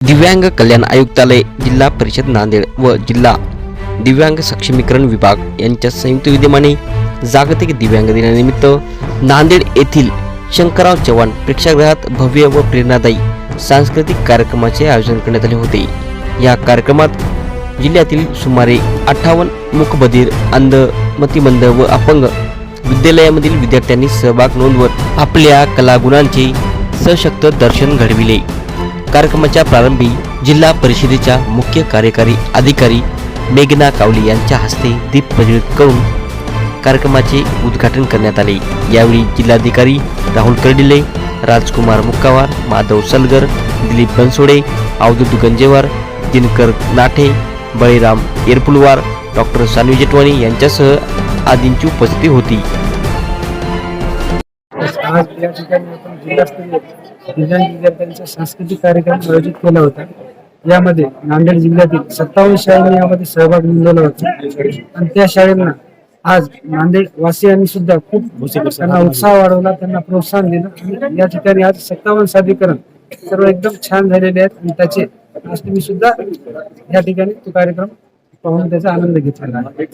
दिव्यांग कल्याण आयुक्तालय जिल्हा परिषद नांदेड व जिल्हा दिव्यांग सक्षमीकरण विभाग यांच्या संयुक्त विद्यमाने जागतिक दिव्यांग दिनानिमित्त नांदेड येथील शंकरराव चव्हाण प्रेक्षागृहात भव्य व प्रेरणादायी सांस्कृतिक कार्यक्रमाचे आयोजन करण्यात आले होते. या कार्यक्रमात जिल्ह्यातील सुमारे अठ्ठावन्न मुखबधीर अंध मतिमंद व अपंग विद्यालयामधील विद्यार्थ्यांनी सहभाग नोंदवत आपल्या कलागुणांचे सशक्त दर्शन घडविले. कार्यक्रमाच्या प्रारंभी जिल्हा परिषदेच्या मुख्य कार्यकारी अधिकारी मेघना कावली यांच्या हस्ते दीप प्रज्वलित करून कार्यक्रमाचे उद्घाटन करण्यात आले. यावेळी जिल्हाधिकारी राहुल कर्डिले राजकुमार मुक्कावार माधव सलगर दिलीप बनसोडे अवधूत गंजेवार दिनकर नाठे बळीराम एरपुलवार डॉक्टर सानवी जेटवाणी यांच्यासह आदींची उपस्थिती होती. दिव्यांग विद्यार्थ्यांचा सांस्कृतिक कार्यक्रम आयोजित केला होता. यामध्ये नांदेड जिल्ह्यातील सत्तावन्न शाळांनी यामध्ये सहभाग नोंदवला होता. आणि त्या शाळांना आज नांदेड वासियांनी सुद्धा खूप त्यांना उत्साह वाढवला त्यांना प्रोत्साहन दिलं. आणि या ठिकाणी आज सत्तावन्न सादरीकरण सर्व एकदम छान झालेले आहेत. आणि त्याचे आज तुम्ही सुद्धा या ठिकाणी तो कार्यक्रम पाहून त्याचा आनंद घेतलेला आहे.